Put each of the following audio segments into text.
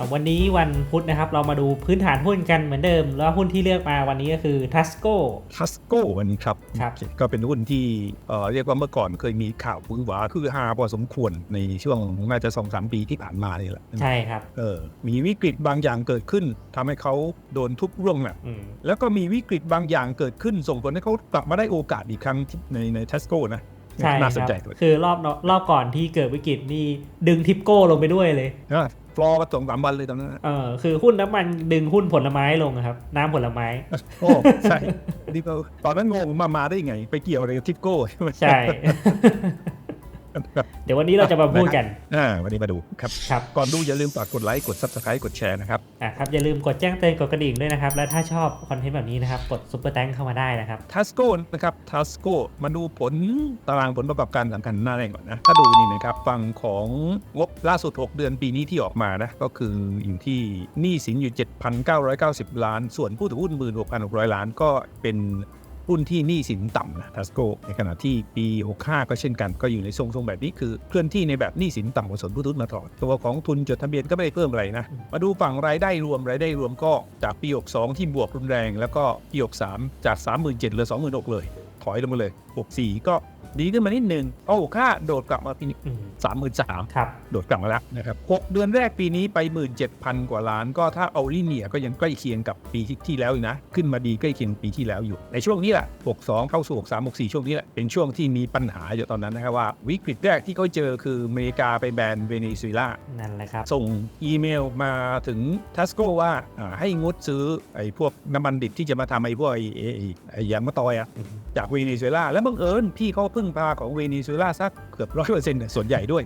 อะวันนี้วันพุธนะครับ เรามาดูพื้นฐานหุ้นกันเหมือนเดิม แล้วหุ้นที่เลือกมาวันนี้ก็คือ Tasco ทัสโก้วันนี้ครับครับโอเก็เป็นหุ้นที่เอ่อเรียกว่าเมื่อก่อนเคยมีข่าวพื้นหวาคือฮาพอสมควรในช่วงน่าจะสองสามปีที่ผ่านมานี่แหละใช่ครับเออมีวิกฤตบางอย่างเกิดขึ้นทำให้เขาโดนทุบร่วงแหละอืมแล้วก็มีวิกฤตบางอย่างเกิดขึ้น ส่งผลให้เขากลับมาได้โอกาสอีกครั้งที่ในในทัสโก้นะใช่คน่ารับสนใจด้วยคือรอบรอบก่อนที่เกิดวิกฤตนี่ดึงทิปโก้ลงไปด้วยเลย นะฟลอร์มาสองสามวันเลยตอนนั้นนะเออคือหุ้นน้ำมันดึงหุ้นผลไม้ลงอะครับ น้ำผลไม้ โอ้ใช่นี่ก็ตอนนั้นงงมามาได้ยังไง ไปเกี่ยวอะไรกับทิปโก้ใช่ไหมใช่ เดี๋ยววันนี้เราจะมาพูดกันอ่าวันนี้มาดูครับครับก่อนดูอย่าลืมฝากกดไลค์กด subscribe กดแชร์นะครับอะครับอย่าลืมกดแจ้งเตือนกดกระดิ่งด้วยนะครับ และถ้าชอบคอนเทนต์แบบนี้นะครับกดซุปเปอร์แตงเข้ามาได้นะครับทัสโก้นะครับทัสโก้มาดูผลตารางผลประกอบการสำคัญหน้าแรกก่อนนะถ้าดูนี่นะครับฝั่งของงบล่าสุด 6 เดือนปีนี้ที่ออกมานะก็คืออยู่ที่หนี้สินอยู่ 7,990 ล้าน ส่วนผู้ถือหุ้น16,600 ล้านก็เป็น หุ้นที่หนี้สินต่ำนะทัสโก้ในขณะที่ปี65ก็เช่นกันก็อยู่ในทรงๆแบบนี้คือเคลื่อนที่ในแบบหนี้สินต่ำกว่าส่วนผู้ถือหุ้นมาตลอดตัวของทุนจดทะเบียนก็ไม่ได้เพิ่มอะไรนะ มาดูฝั่งรายได้รวมรายได้รวมก็จากปี 62 ที่บวกรุนแรง แล้วก็ปี 63 จาก 37,000เหลือ 26,000เลย ถอยลงมาเลย 64 ก็ดีขึ้นมานิดนึงเอาค่าโดดกลับมาปีนี้อืม33,000ครับโดดกลับมาแล้วนะครับ6เดือนแรกปีนี้ไป17,000กว่าล้าน ก็ถ้าเอาลิเนียก็ยังใกล้เคียงกับปีที่ที่แล้วอยู่นะ ขึ้นมาดีใกล้เคียงปีที่แล้วอยู่ ในช่วงนี้แหละ62เข้าสู่63 64ช่วงนี้แหละ เป็นช่วงที่มีปัญหาอยู่ตอนนั้นนะครับว่า วิกฤตแรกที่เขาเจอคืออเมริกาไปแบนเวเนซุเอลานั่นแหละครับส่งอีเมลมาถึงทัสโกว่าอ่าให้งดซื้อไอ้พวกน้ำมันดิบที่จะมาทำไอ้พวกไอ้ไอ้ไอ้ไอ้ยางมะตอยอะอืมจากเวเนซุเอลาแล้วบังเอิญพี่เขาพึ่งพาของเวเนซุเอลาสักเกือบร้อยเปอร์เซ็นต์ส่วนใหญ่ด้วย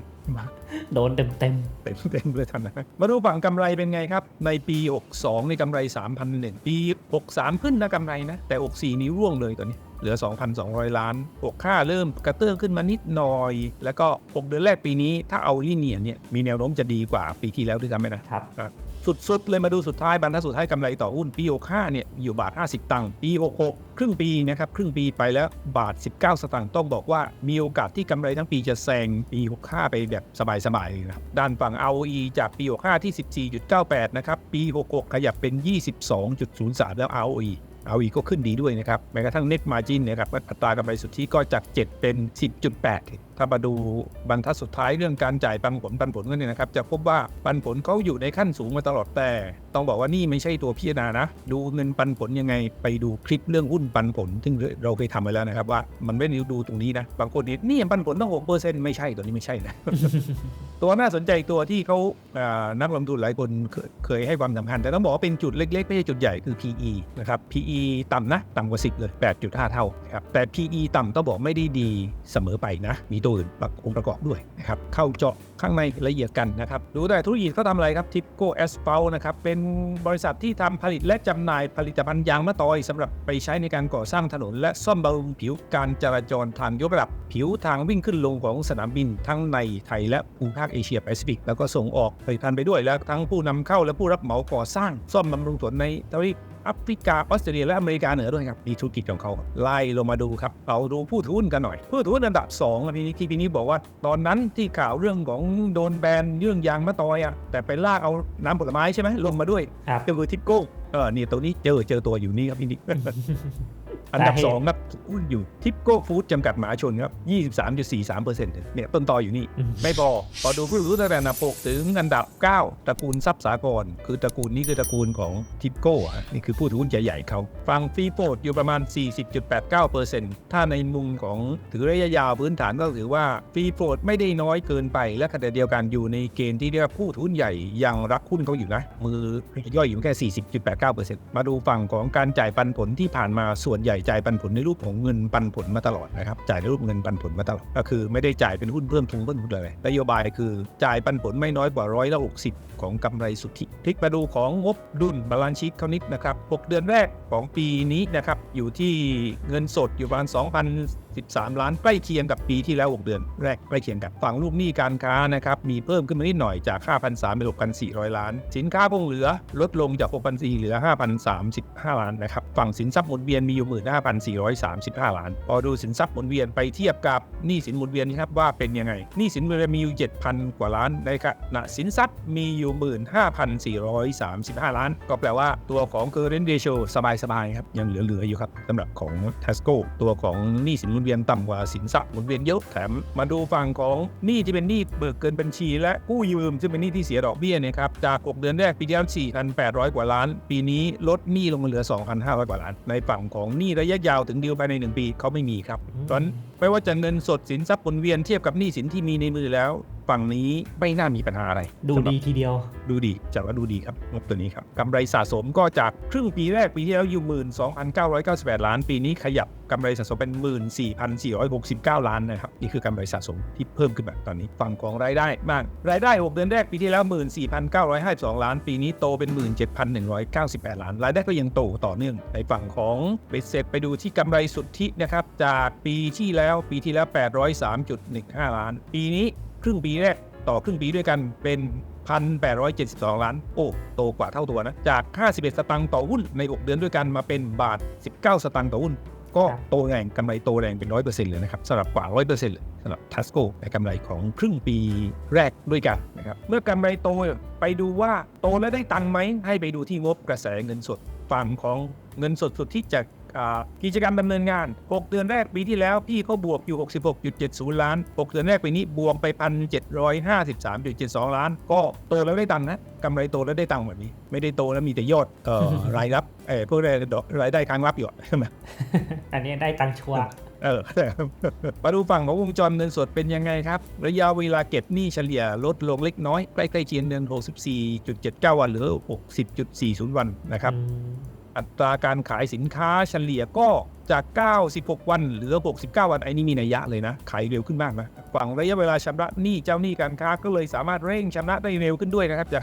โดนเต็มเต็มเต็มเต็มเลยทันนะมาดูฝั่งกำไรเป็นไงครับ ในปี 62 ในกำไร 3,001 ปี 63 ขึ้นนะกำไรนะ แต่ 64 นี้ร่วงเลยตอนนี้เหลือ 2,200 ล้าน65เริ่มกระเตื้องขึ้นมานิดหน่อย แล้วก็ 6 เดือนแรกปีนี้ ถ้าเอาลิเนียเนี่ย มีแนวโน้มจะดีกว่าปีที่แล้วด้วยซ้ำไหมนะครับ สุดๆ เลยมาดูสุดท้ายบรรทัดสุดท้ายกำไรต่อหุ้นปี65เนี่ยอยู่บาท 50 ตังค์ปี66ครึ่งปีนะครับครึ่งปีไปแล้วบาท 19 สตางค์ต้องบอกว่ามีโอกาสที่กำไรทั้งปีจะแซงปี65ไปแบบสบายๆเลยนะครับด้านฝั่ง ROE จากปี65ที่ 14.98 นะครับปี66ขยับเป็น 22.03 แล้ว ROE ROE ก็ขึ้นดีด้วยนะครับ แม้กระทั่ง net margin นะครับอัตรากำไรสุทธิก็จาก 7 เป็น 10.8 ถ้ามาดูบรรทัดสุดท้ายเรื่องการจ่ายปันผลปันผลก็เนี่ยนะครับ จะพบว่าปันผลเขาอยู่ในขั้นสูงมาตลอดแต่ ต้องบอกว่านี่ไม่ใช่ตัวพิจารณานะ ดูเงินปันผลยังไงไปดูคลิปเรื่องหุ้นปันผล ซึ่งเราเคยทำไปแล้วนะครับว่ามันไม่ได้ดูตรงนี้นะบางคนนี่นี่ปันผลต้อง6เปอร์เซ็นต์ไม่ใช่ตัวนี้ไม่ใช่นะตัวน่าสนใจตัวที่เขานักลงทุนหลายคนเคยเคยให้ความสำคัญแต่ต้องบอกว่าเป็นจุดเล็กๆไม่ใช่จุดใหญ่คือ PE นะครับ PE ต่ำนะ ต่ำกว่า 10 เลย 8.5 เท่านะครับแต่ PE ต่ำต้องบอกไม่ได้ดีเสมอไปนะ มีตัวอื่นประองค์ประกอบด้วยนะครับเข้าเจาะข้างในละเอียดกันนะครับดูได้ธุรกิจเขาทำอะไรครับทิปโก้แอสเ l ลนะครับเป็นบริษัทที่ทำผลิตและจำหน่ายผลิตภัณฑ์ยางมะตอยสำหรับไปใช้ในการก่อสร้างถนน และซ่อมบำรุงผิวการจราจรทางยกระดับ ผิวทางวิ่งขึ้นลงของสนามบินทั้งในไทยและภูมิภาคเอเชียแปซิฟิกแล้วก็ส่งออกผลิตภัณฑ์ไปด้วยแล้วทั้งผู้นำเข้าและผู้รับเหมาก่อสร้างซ่อมบำรุงถนนในทวีป แอฟริกาออสเตรเลียและอเมริกาเหนือด้วยครับมีธุรกิจของเขาครับไล่ลงมาดูครับเราดูผู้ถือหุ้นกันหน่อย ผู้ถือหุ้นอันดับ2อะพี่นิกที่พี่นี้บอกว่า ตอนนั้นที่ข่าวเรื่องของโดนแบนเรื่องยางมะตอยอะแต่ไปลากเอาน้ำผลไม้ใช่ไหมลงมาด้วยครับก็คือทิปโก้เออเนี่ยตัวนี้เจอเจอตัวอยู่นี่ครับพี่นิก อันดับสาเหตุสองครับหุ้นอยู่ทิปโก้ฟู้ดจำกัดมหาชนครับ 23.43%เนี่ยต้นต่ออยู่นี่อืมไม่พอพอดูผู้ถือหุ้นตั้งแต่อันดับ6ถึงอันดับ 9 ตระกูลทรัพย์สากร คือตระกูลนี้คือตระกูลของทิปโก้อะนี่คือผู้ถือหุ้นใหญ่ๆเขาฟังฟรีโฟดอยู่ประมาณ 40.89%ถ้าในมุมของถือระยะยาวพื้นฐานก็ถือว่าฟรีโฟดไม่ได้น้อยเกินไป และขณะเดียวกันอยู่ในเกณฑ์ที่เรียกว่าผู้ถือหุ้นใหญ่ยังรักหุ้นเขาอยู่นะมือย่อยอยู่แค่ 40.89%มาดูฝั่งของการจ่ายปันผลที่ผ่านมาส่วนใหญ่จ่ายปันผลในรูปของเงินปันผลมาตลอดนะครับ จ่ายในรูปเงินปันผลมาตลอด ก็คือไม่ได้จ่ายเป็นหุ้นเพิ่มทุนเพิ่มทุนเลยนโยบายคือจ่ายปันผลไม่น้อยกว่าร้อยละหกสิบ ของกำไรสุทธิพลิกมาดูของงบดุลบาลานซ์ชีตเขานิดนะครับ6เดือนแรกของปีนี้นะครับอยู่ที่เงินสดอยู่ประมาณ13 ล้านใกล้เคียงกับปีที่แล้ว 6 เดือนแรกใกล้เคียงกันฝั่งลูกหนี้การค้านะครับมีเพิ่มขึ้นมานิดหน่อยจาก5,300เป็น6,400 ล้าน สินค้าคงเหลือลดลงจาก6,400เหลือ 5,035 ล้านนะครับฝั่งสินทรัพย์หมุนเวียนมีอยู่15,435 ล้าน พอดูสินทรัพย์หมุนเวียนไปเทียบกับหนี้สินหมุนเวียนนะครับว่าเป็นยังไงหนี้สินหมุนเวียนมีอยู่7,000 กว่าล้านในขณะสินทรัพย์มีอยู่15,435 ล้าน ก็แปลว่าตัวของ current ratio สบายๆครับ ยังเหลือ ๆ อยู่ครับสำหรับของ Tesco ตัวของหนี้สินหมุนเวียนต่ำกว่าสินทรัพย์หมุนเวียนเยอะแถมมาดูฝั่งของหนี้ที่เป็นหนี้เบิกเกินบัญชี และกู้ยืมซึ่งเป็นหนี้ที่เสียดอกเบี้ยเนะครับจาก 6 เดือนแรกปีที่แล้ว4,800 กว่าล้าน ปีนี้ลดหนี้ลงมาเหลือ 2,500 กว่าล้าน ในฝั่งของหนี้ระยะยาวถึงดีลภายใน 1 ปีเขาไม่มีครับอืมเพราะฉะนั้นไม่ว่าจะเงินสดสินทรัพย์หมุนเวียนเทียบกับหนี้สินที่มีในมือแล้ว ฝั่งนี้ไม่น่ามีปัญหาอะไร ดูสำหรับดีทีเดียว ดูดีจัดว่าดูดีครับงบตัวนี้ครับกำไรสะสมก็จากครึ่งปีแรกปีที่แล้วอยู่12,998ล้าน ปีนี้ขยับกำไรสะสมเป็น14,469ล้านนะครับนี่คือกำไรสะสมที่เพิ่มขึ้นมาตอนนี้ฝั่งของรายได้บ้างรายได้6เดือนแรกปีที่แล้ว14,952ล้าน ปีนี้โตเป็น17,198ล้านรายได้ก็ยังโตต่อเนื่องในฝั่งของเบสเซ็ตไปดูที่กำไรสุทธินะครับจากปีที่แล้วปีที่แล้ว803.15ล้าน ปีนี้ ครึ่งปีแรกต่อครึ่งปีด้วยกันเป็น 1,872 ล้าน โอ้ โตกว่าเท่าตัวนะ จาก 51 สตางค์ต่อหุ้นใน 6 เดือนด้วยกันมาเป็นบาท 19 สตางค์ต่อหุ้น ก็โตแรงกำไรโตแรงเป็น 100%เลยนะครับสำหรับกว่า 100%เลยสำหรับทัสโกในกำไรของครึ่งปีแรกด้วยกันนะครับเมื่อกำไรโตไปดูว่าโตแล้วได้ตังค์ไหมให้ไปดูที่งบกระแสเงินสดฝั่งของเงินสดสุดที่จา กอ่ากิจกรรมดำเนินงาน 6 เดือนแรกปีที่แล้วพี่เขาบวกอยู่ 66.70 ล้าน 6 เดือนแรกปีนี้บวกไป 1,753.72 ล้าน ก็โตแล้วได้ตังค์นะกำไรโตแล้วได้ตังค์แบบนี้ ไม่ได้โตแล้วมีแต่ยอดเอ่อรายรับเออพวกรายดอกรายได้ค้างรับอยู่อะใช่ไหมอันนี้ได้ตังค์ชัวร์เออมาดูฝั่งของวงจรเงินสดเป็นยังไงครับ ระยะเวลาเก็บหนี้เฉลี่ยลดลงเล็กน้อย ใกล้ๆเคียงเดือน64.79 วันเหลือ 60.40 วันนะครับ อัตราการขายสินค้าเฉลี่ยก็ จาก 96 วันเหลือ 69 วันไอ้นี่มีนัยยะเลยนะขายเร็วขึ้นมากนะฝั่งระยะเวลาชำระหนี้เจ้าหนี้การค้าก็เลยสามารถเร่งชำระได้เร็วขึ้นด้วยนะครับจาก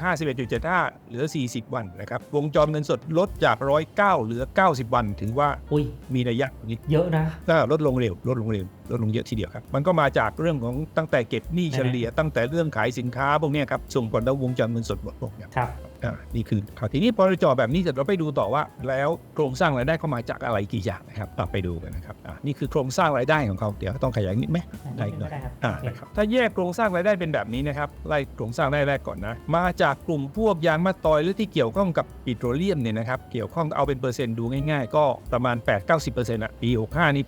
51.75 เหลือ 40 วันนะครับวงจรเงินสดลดจาก 109 เหลือ 90 วัน ถือว่าอุ้ยมีนัยยะนิดเยอะนะก็ลดลงเร็วลดลงเร็วลดลงเยอะทีเดียวครับมันก็มาจากเรื่องของตั้งแต่เก็บหนี้เฉลี่ยตั้งแต่เรื่องขายสินค้าพวกเนี้ยครับส่งผลต่อวงจรเงินสดหมดพวกเนี้ยครับอ่านี่คือข่าวทีนี้พอเราเจอแบบนี้เสร็จเราไปดูต่อว่า แล้วโครงสร้างรายได้เข้ามาจากอะไรกี่อย่างนะครับอะไปดูกันนะครับอะนี่คือโครงสร้างรายได้ของเขาเดี๋ยวต้องขยายนิดไหมได้อีกหน่อยได้ครับอ่าโอเคนะครับถ้าแยกโครงสร้างรายได้เป็นแบบนี้นะครับไล่โครงสร้างรายได้ก่อนนะมาจากกลุ่มพวกยางมะตอยหรือที่เกี่ยวข้องกับปิโตรเลียมเนี่ยนะครับเกี่ยวข้องเอาเป็นเปอร์เซ็นต์ดูง่ายๆ ก็ประมาณ 8-90%อะปี65นี่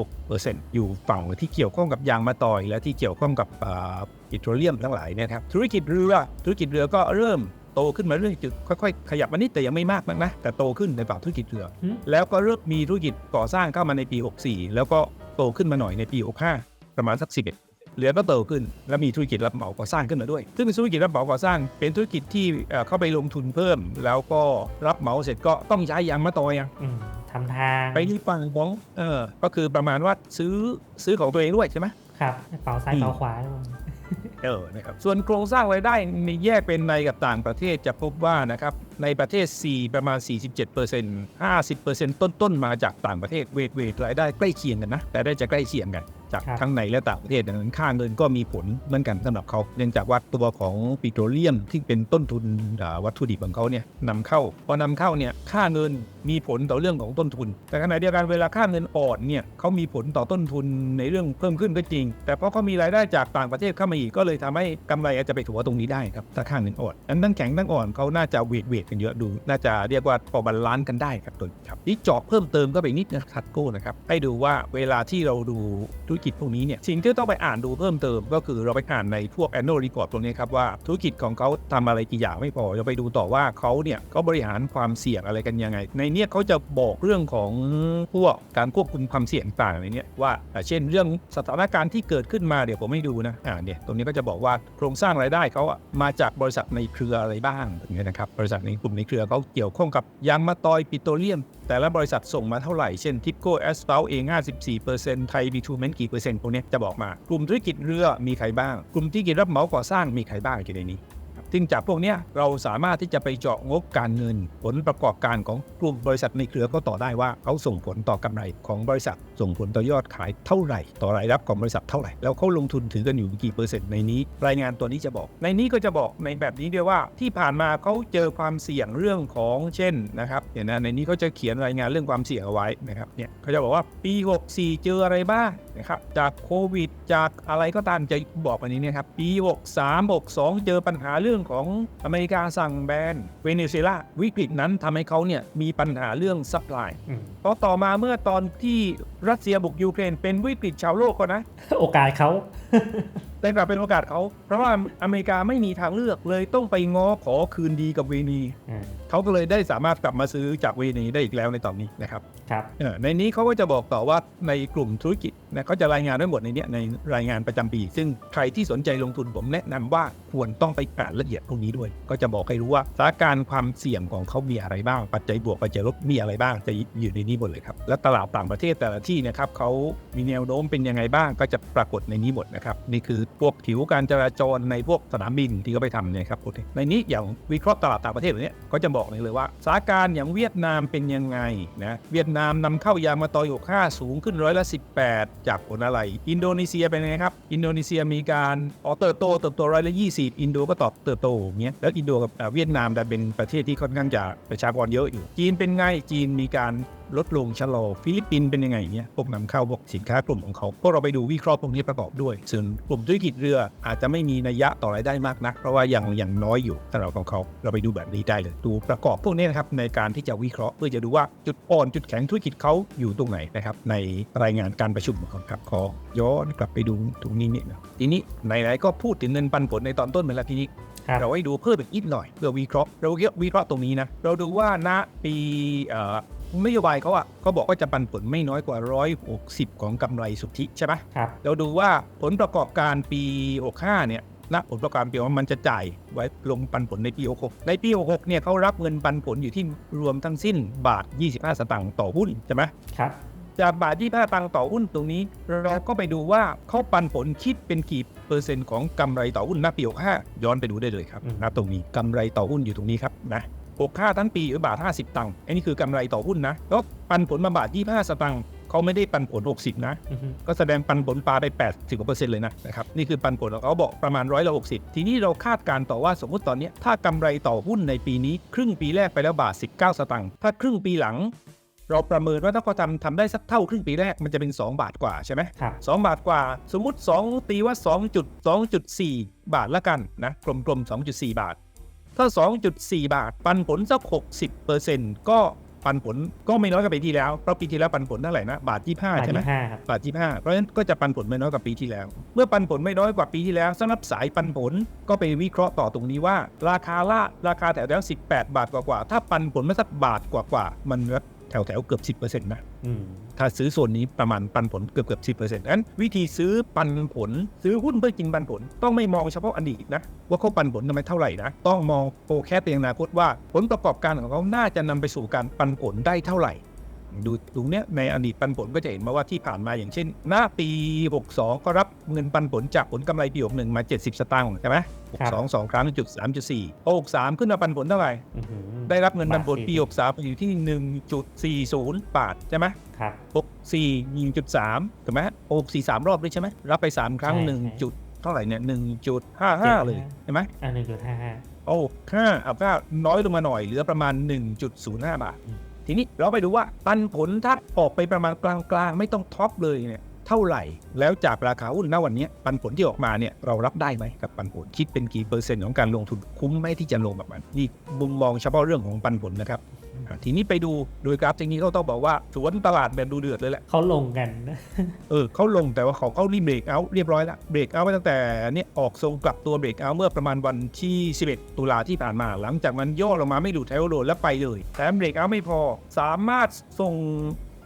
88.6%อยู่ฝั่งที่เกี่ยวข้องกับยางมะตอย และที่เกี่ยวข้องกับอ่าปิโตรเลียมทั้งหลายเนยนะครับธุรกิจเรือธุรกิจเรือก็เริ่ม โตขึ้นมาเรื่อยจุดค่อยๆขยับมานิดแต่ยังไม่มากนักนะแต่โตขึ้นในฝั่งธุรกิจเรืออืมแล้วก็เริ่มมีธุรกิจก่อสร้างเข้ามาในปี 64 แล้วก็โตขึ้นมาหน่อยในปี 65 ประมาณสัก 11เหลือก็โตขึ้นแล้วมีธุรกิจรับเหมาก่อสร้างขึ้นมาด้วย ซึ่งธุรกิจรับเหมาก่อสร้าง เป็นธุรกิจที่เอ่อเข้าไปลงทุนเพิ่ม แล้วก็รับเหมาเสร็จก็ต้องใช้ยางมะตอยอะอืมทำทาง ไปที่ฝั่งของเออก็คือประมาณว่าซื้อซื้อของตัวเองด้วยใช่ไหมครับเป่าซ้ายอืมเป่าขวา เออนะครับส่วนโครงสร้างรายได้ในแยกเป็นในกับต่างประเทศจะพบว่านะครับในประเทศ 4 ประมาณ 47% 50%ต้นๆ มาจากต่างประเทศเวทเวทรายได้ใกล้เคียงกันนะแต่ได้จะใกล้เคียงกัน จากครับทั้งในและต่างประเทศดังนั้นค่าเงินก็มีผลเหมือนกันสำหรับเขาเนื่องจากว่าตัวของปิโตรเลียมที่เป็นต้นทุนอ่าวัตถุดิบของเขาเนี่ยนำเข้าพอนำเข้าเนี่ยค่าเงินมีผลต่อเรื่องของต้นทุน แต่ขณะเดียวกันเวลาค่าเงินอ่อนเนี่ยเขามีผลต่อต้นทุนในเรื่องเพิ่มขึ้นก็จริง แต่เพราะเขามีรายได้จากต่างประเทศเข้ามาอีกก็เลยทำให้กำไรอาจจะไปถัวตรงนี้ได้ครับถ้าค่าเงินอ่อนอันทั้งแข็งทั้งอ่อนเขาน่าจะเวทเวทกันเยอะดู น่าจะเรียกว่าพอบาลานซ์กันได้ครับตัวนี้ครับนี่เจาะเพิ่มเติมก็ไปนิดนะทัดโก้นะครับให้ดูว่าเวลาที่เราดูธุรกิจพวกนี้เนี่ยสิ่งที่ต้องไปอ่านดูเพิ่มเติม ก็คือเราไปอ่านในพวก annual report ตรงนี้ครับว่าธุรกิจของเขาทำอะไรกี่อย่างไม่พอเราไปดูต่อว่าเขาเนี่ยเขาบริหารความเสี่ยงอะไรกันยังไง ในเนี้ยเขาจะบอกเรื่องของพวกการควบคุมความเสี่ยงต่างๆในเนี้ยว่าเช่นเรื่องสถานการณ์ที่เกิดขึ้นมาเดี๋ยวผมให้ดูนะอ่าเนี่ยตรงนี้ก็จะบอกว่าโครงสร้างรายได้เขาอะมาจากบริษัทในเครืออะไรบ้างอย่างเงี้ยนะครับบริษัทในกลุ่มในเครือเขาเกี่ยวข้องกับยางมะตอยปิโตรเลียมแต่ละบริษัทส่งมาเท่าไหร่ เช่นทิปโก้แอสฟัลเอง54%ไทยบีทูเมนกี่เปอร์เซ็นต์พวกนี้จะบอกมากลุ่มธุรกิจเรือมีใครบ้าง กลุ่มธุรกิจรับเหมาก่อสร้างมีใครบ้างอยู่ในนี้ ซึ่งจากพวกนี้เราสามารถที่จะไปเจาะงบการเงิน ผลประกอบการของกลุ่มบริษัทในเครือก็ต่อได้ว่าเขาส่งผลต่อกำไรของบริษัท ส่งผลต่อยอดขายเท่าไหร่ ต่อรายรับของบริษัทเท่าไหร่ แล้วเขาลงทุนถือกันอยู่กี่เปอร์เซ็นต์ในนี้ รายงานตัวนี้จะบอก ในนี้ก็จะบอกในแบบนี้ด้วยว่าที่ผ่านมาเขาเจอความเสี่ยงเรื่องของเช่นนะครับเนี่ยนะในนี้เขาจะเขียนรายงานเรื่องความเสี่ยงเอาไว้นะครับเนี่ยเขาจะบอกว่าปี 64 เจออะไรบ้างนะครับจากโควิด จากอะไรก็ตามจะบอกอันนี้เนะครับปี 63 62 เจอปัญหาเรื่องของอเมริกาสั่งแบนเวเนซุเอลาวิกฤตนั้นทำให้เขาเนี่ยมีปัญหาเรื่องซัพพลายอืมเพราะต่อมาเมื่อตอนที่รัสเซียบุกยูเครนเป็นวิกฤตชาวโลกก็นะ โอกาสเขาแต่กลับเป็นโอกาสเขา เพราะว่าอเมริกาไม่มีทางเลือกเลยต้องไปง้อขอคืนดีกับเวนีอืมเขาก็เลยได้สามารถกลับมาซื้อจากเวนีได้อีกแล้วในตอนนี้นะครับครับเออในนี้เขาก็จะบอกต่อว่าในกลุ่มธุรกิจ นะเขาจะรายงานไว้หมดในนี้ในรายงานประจำปี ซึ่งใครที่สนใจลงทุนผมแนะนำว่าควรต้องไปอ่านละเอียดพวกนี้ด้วย ก็จะบอกให้รู้ว่าสถานการณ์ความเสี่ยงของเขามีอะไรบ้าง ปัจจัยบวกปัจจัยลบมีอะไรบ้างจะอยู่ในนี้หมดเลยครับและตลาดต่างประเทศแต่ละที่นะครับเขามีแนวโน้มเป็นยังไงบ้างก็จะปรากฏในนี้หมดนะครับนี่คือพวกผิวการจราจรในพวกสนามบินที่เขาไปทำเนี่ยครับในนี้อย่างวิเคราะห์ตลาดต่างประเทศแบบเนี้ยก็จะบอกเลยว่าสถานการณ์อย่างเวียดนามเป็นยังไงนะเวียดนามนำเข้ายามาตอย65สูงขึ้นร้อยละ18จากผลอะไร อินโดนีเซียเป็นไงครับ อินโดนีเซียมีการออเติบโตเติบโตร้อยละ20อินโดก็ตอบเติบโตอย่างเงี้ยแล้วอินโดกับเวียดนามแต่เป็นประเทศที่ค่อนข้างจะประชากรเยอะอยู่ จีนเป็นไงจีนมีการลดลงชะลอฟิลิปปินส์เป็นยังไงอย่างเงี้ยพวกนำเข้าพวกสินค้ากลุ่มของเขาพวกเราไปดูวิเคราะห์พวกนี้ประกอบด้วยส่วนกลุ่มธุรกิจเรืออาจจะไม่มีนัยยะต่อรายได้มากนัก เพราะว่ายังยังน้อยอยู่สำหรับของเขาเราไปดูแบบนี้ได้เลยดูประกอบพวกนี้นะครับในการที่จะวิเคราะห์เพื่อจะดูว่าจุดอ่อนจุดแข็งธุรกิจเขาอยู่ตรงไหนนะครับในรายงานการประชุมของเขาครับขอย้อนกลับไปดูตรงนี้นิดหนึงทีนี้ไหนๆก็พูดถึงเงินปันผลในตอนต้นไปแล้วทีนี้ครับเราให้ดูเพิ่มอีกนิดหน่อยเพื่อวิเคราะห์เราวิเคราะห์ตรงนี้นะเราดูว่าณปีเอ่อ นโยบายเขาอะเขาบอกว่าจะปันผลไม่น้อยกว่า 160 ของกำไรสุทธิใช่ไหมครับเราดูว่าผลประกอบการปี 65 เนี่ยณผลประกอบการปีว่ามันจะจ่ายไว้ลงปันผลในปี 66 ในปี 66 เนี่ยเขารับเงินปันผลอยู่ที่รวมทั้งสิ้นบาท 25 สตางค์ต่อหุ้นใช่ไหมครับจากบาทที่5ตังค์ต่อหุ้นตรงนี้ เราก็ไปดูว่าเขาปันผลคิดเป็นกี่เปอร์เซ็นต์ของกำไรต่อหุ้นณปี65ย้อนไปดูได้เลยครับอืมนะตรงนี้กำไรต่อหุ้นอยู่ตรงนี้ครับนะ 65ทั้งปีหรือบาท 50 ตังค์อันนี้คือกำไรต่อหุ้นนะ แล้วปันผลมาบาท 25 สตังค์เขาไม่ได้ปันผล 60 นะอือฮึก็แสดงปันผลปลาไป 80กว่าเปอร์เซ็นต์เลยนะนะครับนี่คือปันผลของเขาบอกประมาณร้อยละ60 ทีนี้เราคาดการณ์ต่อว่าสมมุติตอนเนี้ยถ้ากำไรต่อหุ้นในปีนี้ ครึ่งปีแรกไปแล้วบาท 19 สตังค์ถ้าครึ่งปีหลังเราประเมินว่าถ้าเขาทำทำได้สักเท่าครึ่งปีแรกมันจะเป็น 2 บาทกว่าใช่ไหมครับ2บาทกว่า สมมุติ 2 ตีว่า 2.2.4 บาทละกันนะกลมๆ2.4 บาท ถ้า 2.4 บาท ปันผลสัก 60%ก็ปันผลก็ไม่น้อยกว่าปีที่แล้ว เพราะปีที่แล้วปันผลเท่าไหร่นะ บาท25บาทใช่ไหมที่ห้าครับบาท25เพราะฉะนั้นก็จะปันผลไม่น้อยกว่าปีที่แล้ว เมื่อปันผลไม่น้อยกว่าปีที่แล้วสำหรับสายปันผลก็ไปวิเคราะห์ต่อตรงนี้ว่า ราคาละราคาแถวแถวๆ18บาทกว่าๆถ้าปันผลไม่สักบาทกว่าๆมันแถวแถวๆเกือบ 10%นะอืมถ้าซื้อส่วนนี้ประมาณปันผลเกือบเกือบสิบเปอร์เซ็นต์นั้นวิธีซื้อปันผล ซื้อหุ้นเพื่อกินปันผล ต้องไม่มองเฉพาะอดีตนะ ว่าเขาปันผลทำไมเท่าไหร่นะ ต้องมองโปรแคสต์ในอนาคตว่า ผลประกอบการของเขาน่าจะนำไปสู่การปันผลได้เท่าไหร่ ดูตรงเนี้ยในอดีตปันผลก็จะเห็นมาว่าที่ผ่านมาอย่างเช่น หน้าปี 62 ก็รับเงินปันผลจากผลกำไรปี61มา 70 สตางค์ใช่ไหมครับ62สองครั้งจุด3.4พอ63 ขึ้นมาปันผลเท่าไหร่อือฮึ ได้รับเงินปันผลปีบาท63ไปอยู่ที่1.40บาทใช่ไหมครับ6 4 1.3ถูกไหม6 4 3รอบด้วยใช่ไหมรับไป3ครั้งใช่1ใช่จุดเท่าไหร่เนี่ย1.55เลยใช่ไหมอันหนึ่งจุดห้าห้าโอ้ค่าเอาค่าน้อยลงมาหน่อยเหลือประมาณ 1.05 บาทอืมทีนี้เราไปดูว่าปันผลถ้าออกไปประมาณกลางๆ ไม่ต้องท็อปเลยเนี่ย เท่าไหร่ แล้วจากราคาหุ้นณวันนี้ปันผลที่ออกมาเนี่ยเรารับได้ไหมกับปันผลคิดเป็นกี่เปอร์เซ็นต์ของการลงทุนคุ้มไหมที่จะลงแบบมันนี่มุมมองเฉพาะเรื่องของปันผลนะครับอะทีนี้ไปดูโดยกราฟเทคนิคเขาต้องบอกว่าสวนตลาดแบบดูเดือดเลยแหละเขาลงกันนะเออเขาลงแต่ว่าของเขารีเบรกเอาเรียบร้อยแล้วเบรกเอาไปตั้งแต่เนี่ยออกทรงกลับตัวเบรกเอาเมื่อประมาณวันที่ 11 ตุลาที่ผ่านมาหลังจากมันย่อลงมาไม่ดูดไทโอโดนแล้วไปเลยแต่เบรกเอาไม่พอสามารถส่ง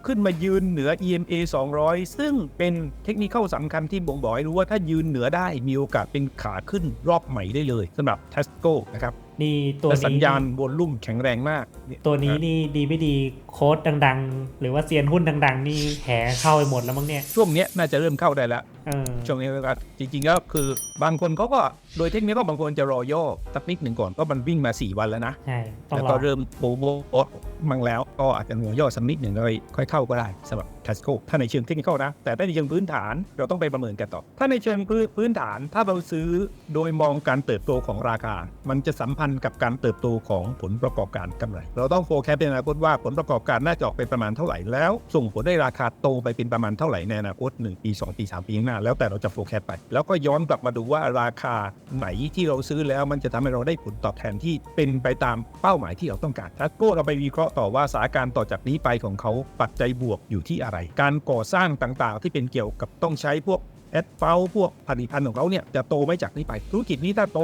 ขึ้นมายืนเหนือ EMA 200 ซึ่งเป็นเทคนิคเข้าสำคัญที่บ่งบอกให้รู้ว่าถ้ายืนเหนือได้มีโอกาสเป็นขาขึ้นรอบใหม่ได้เลยสำหรับ Tesco นะครับนี่ตัวและนี้สัญญาณวอลลุ่มแข็งแรงมากเยตัวนี้นี่ดีไม่ดีโค้ดดัง ๆ หรือว่าเซียนหุ้นดัง ๆ นี่แหเข้าไปหมดแล้วมั้งเนี่ยช่วงเนี้ยน่าจะเริ่มเข้าได้แล้วเออ ช่วงนี้ก็จริงๆก็คือบางคนเขาก็โดยเทคนิคก็บางคนจะรอย่อสักนิดหนึ่งก่อนก็มันวิ่งมา 4 วันแล้วนะใช่ต้องแล้วรก็อเริ่มโบโบโอ๊ตมั่งแล้วก็อาจจะหัวย่อสักนิดหนึ่งเลยค่อยเข้าก็ได้สำหรับทัสโกถ้าในเชิงเทคนิคนะ แต่ถ้าในเชิงพื้นฐานเราต้องไปประเมินกันต่อ ถ้าในเชิงพื้นพื้นฐานถ้าเราซื้อโดยมองการเติบโตของราคา มันจะสัมพันธ์กับการเติบโตของผลประกอบการกำไร เราต้องโฟกัสเป็นอนาคตว่าผลประกอบการน่าจะออกไปประมาณเท่าไหร่แล้ว ส่งผลให้ราคาโตไปเป็นประมาณเท่าไหร่ในอนาคต1ปี2ปี3ปีข้างหน้าแล้วแต่เราจะโฟกัสไป แล้วก็ย้อนกลับมาดูว่าราคาไหนที่เราซื้อแล้วมันจะทำให้เราได้ผลตอบแทนที่เป็นไปตามเป้าหมายที่เราต้องการถ้าโก้เราไปวิเคราะห์ต่อว่าสถานการณ์ต่อจากนี้ไปของเขาปัจจัยบวกอยู่ที่อะไร การก่อสร้างต่างๆ ที่เป็นเกี่ยวกับต้องใช้พวกแอดเฟลพวกผลิตภัณฑ์ของเขาเนี่ยจะโตไหม่จากนี้ไปธุรกิจนี้ถ้าโต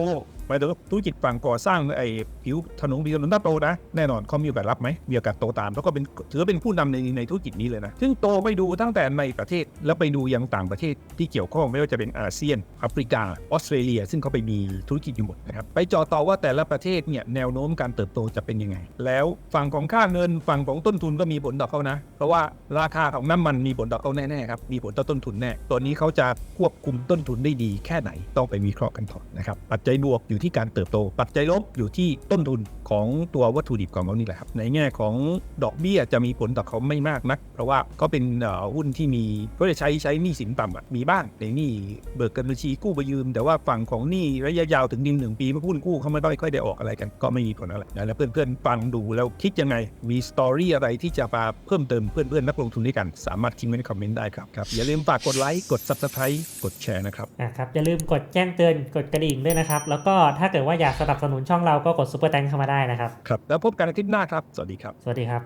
หมายถึงธุรกิจฝั่งก่อสร้างไอ้ผิวถนนผิวถนนถ้าโตนะ แน่นอนเขามีโอกาสรับไหมมีโอกาสโตตาม แล้วก็เป็นถือว่าเป็นผู้นำในในธุรกิจนี้เลยนะ ซึ่งโตไปดูตั้งแต่ในประเทศแล้วไปดูยังต่างประเทศที่เกี่ยวข้องไม่ว่าจะเป็นอาเซียนแอฟริกาออสเตรเลีย ซึ่งเขาไปมีธุรกิจอยู่หมดนะครับไปจอต่อว่าแต่ละประเทศเนี่ยแนวโน้มการเติบโตจะเป็นยังไง แล้วฝั่งของค่าเงินฝั่งของต้นทุนก็มีผลต่อเขานะ เพราะว่าราคาของน้ำมันมีผลต่อเขาแน่ๆครับมีผลต่อต้นทุนแน่ตัวนี้เขาจะควบคุมต้นทุนได้ดีแค่ไหนต้องไปวิเคราะห์กันต่อนะครับปัจจัยบวกอยู่ที่การเติบโต ปัจจัยลบอยู่ที่ต้นทุนของตัววัตถุดิบของเขานี่แหละครับ ในแง่ของดอกเบี้ยจะมีผลต่อเขาไม่มากนัก เพราะว่าเขาเป็นหุ้นที่มีก็จะใช้ใช้หนี้สินต่ำอะมีบ้างในหนี้เบิกกันบัญชีกู้ไปยืม แต่ว่าฝั่งของหนี้ระยะยาวถึงดินหนึ่งปีเมื่อหุ้นกู้เขาไม่ได้ค่อยได้ออกอะไรกัน ก็ไม่มีผลอะไรนะแล้วเพื่อนๆฟังดูแล้วคิดยังไงมีสตอรี่อะไรที่จะมาเพิ่มเติมเพื่อนๆนักลงทุนด้วยกันสามารถทิ้งไว้ในคอมเมนต์ได้ครับครับอย่าลืมฝากกดไลค์กด subscribe กดแชร์นะครับอะครับอย่าลืมกดแจ้งเตือนกดกระดิ่งด้วยนะครับ แล้วก็ถ้าเกิดว่าอยากสนับสนุนช่องเราก็กดซุปเปอร์แตงเข้ามาได้นะครับ ครับ แล้วพบกันอาทิตย์หน้าครับ สวัสดีครับ สวัสดีครับ